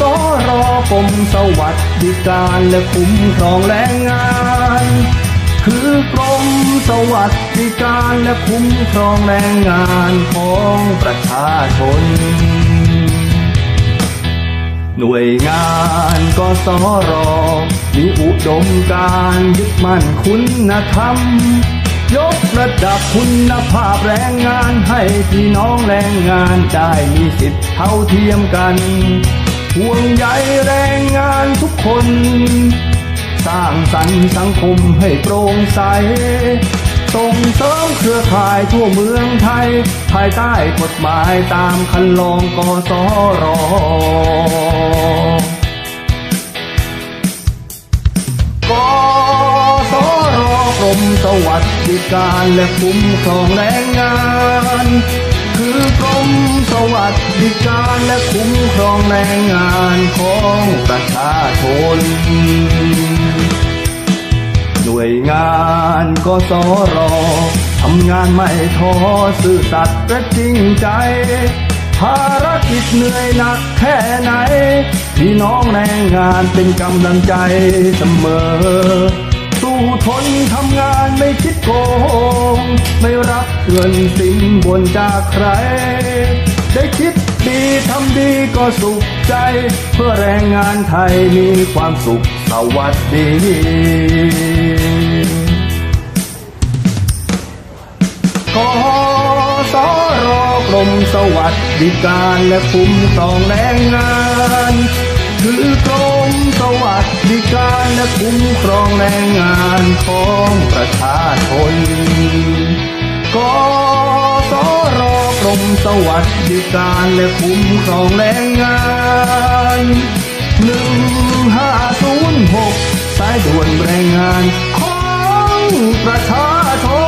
สอรอกรมสวัสดิการและคุ้มครองแรงงาน คือกรมสวัสดิการและคุ้มครองแรงงานของประชาชน หน่วยงานกสรมีอุดมการยึดมั่นคุณธรรม ยกระดับคุณภาพแรงงานให้พี่น้องแรงงานได้มีสิทธิ์เท่าเทียมกัน ห่วงใยแรงงานทุกคน สร้างสรรค์สังคมให้โปร่งใส ส่งเสริมเครือข่ายทั่วเมืองไทย ภายใต้กฎหมายตามคันลองกสร มสวัสดิการและคุ้มครองแรงงาน คือกรมสวัสดิการและคุ้มครองแรงงานของประชาชนหน่วยงานกสรทำงานไม่ท้อซื่อสัตย์และจริงใจ ภารกิจเหนื่อยหนักแค่ไหน พี่น้องแรงงานเป็นกำลังใจเสมอ ทนทำงานไม่คิดโกง ไม่รับเงินสินบนจากใคร ได้คิดดีทำดีก็สุขใจ เพื่อแรงงานไทยมีความสุขสวัสดีกสรกรมสวัสดิการและคุ้มครองแรงงาน คือกรมสวัสดิการ และคุ้มครองแรงงานของประชาชนกสรกรมสวัสดิการและคุ้มครองแรงงานหนึ่งห้าศูนย์หกสายด่วนแรงงานของประชาชน